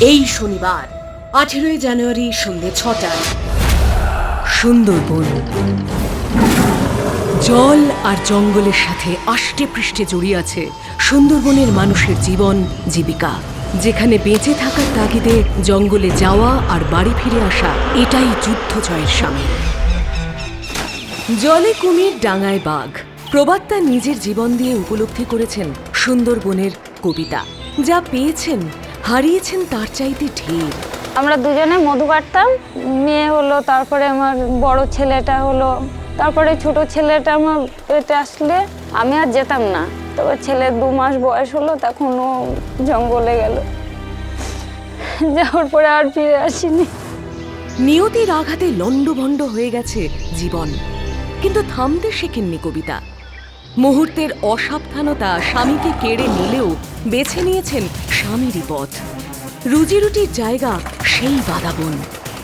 এই শনিবার, আঠেরোই জানুয়ারি সন্ধ্যে ছটায় সুন্দরবন। জল আর জঙ্গলের সাথে আষ্টে পৃষ্ঠে জড়িয়ে আছে সুন্দরবনের মানুষের জীবন, জীবিকা। যেখানে বেঁচে থাকার তাগিদে জঙ্গলে যাওয়া আর বাড়ি ফিরে আসা, এটাই যুদ্ধ জয়ের সামিল জলে কুমির, ডাঙায় বাঘ। প্রবাত্তা নিজের জীবন দিয়ে উপলব্ধি করেছেন সুন্দরবনের কবিতা। যা পেয়েছেন হারিয়েছেন তার চাইতে ঢের। আমরা দুজনে মধু কাটতাম মেয়ে হলো তারপরে আমার বড় ছেলেটা হলো তারপরে ছোট ছেলেটা আমার পেটে আসলে আমি আর যেতাম না। তবে ছেলের দু মাস বয়স হলো তখন ও জঙ্গলে গেল। যাওয়ার পরে আর ফিরে আসিনি। নিয়তির আঘাতে লণ্ডভণ্ড হয়ে গেছে জীবন। কিন্তু থামতে শেখেননি কবিতা। মুহূর্তের অসাবধানতা স্বামীকে কেড়ে নিলেও বেছে নিয়েছেন স্বামীরই পথ। রুজিরুটির জায়গা সেই বাদাবন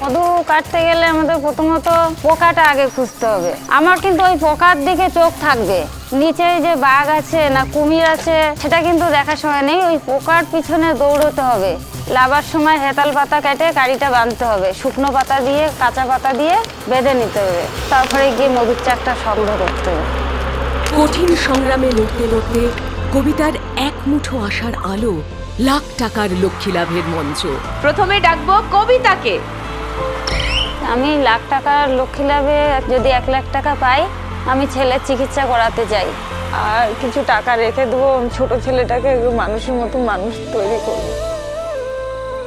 মধু কাটতে গেলে আমাদের প্রথমত পোকাটা আগে খুঁজতে হবে। আমার কিন্তু ওই পোকার দিকে চোখ থাকবে। নিচে যে বাঘ আছে না কুমির আছে, সেটা কিন্তু সময় নেই। ওই পোকার পিছনে দৌড়তে হবে। লাবার সময় হেতাল পাতা কেটে গাড়িটা বাঁধতে হবে। শুকনো পাতা দিয়ে, কাঁচা পাতা দিয়ে বেঁধে নিতে হবে। তারপরে গিয়ে মধুর চাকটা সংগ্রহ করতে হবে। কঠিন সংগ্রামে লড়তে লড়তে কবিতার এক মুঠো আসার আলো লাখ টাকার লক্ষ্মী লাভের মঞ্চ। প্রথমে ডাকবো কবিতাকে। আমি লাখ টাকার লক্ষ্মী লাভে যদি এক লাখ টাকা পাই আমি ছেলের চিকিৎসা করাতে চাই আর কিছু টাকা রেখে দেবো ছোট ছেলেটাকে মানুষের মতো মানুষ তৈরি করব।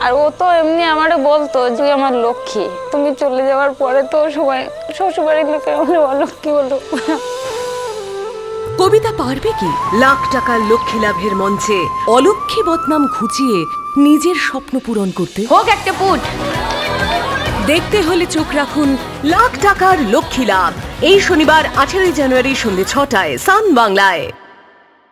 আর ও তো এমনি আমারে বলতো যে আমার লক্ষ্মী তুমি চলে যাওয়ার পরে তো সবাই শ্বশুরবাড়ির লোকে আমার অলক্ষ্মী বলো? কবিতা পারবে কি? লাখ টাকার লক্ষ্মী লাভের মঞ্চে অলক্ষ্মী বদনাম ঘুচিয়ে নিজের স্বপ্ন পূরণ করতে। হোক একটা পুট। দেখতে হলে চোখ রাখুন লাখ টাকার লক্ষ্মী লাভ। এই শনিবার আঠেরোই জানুয়ারি সন্ধ্যে ছটায় সান বাংলায়।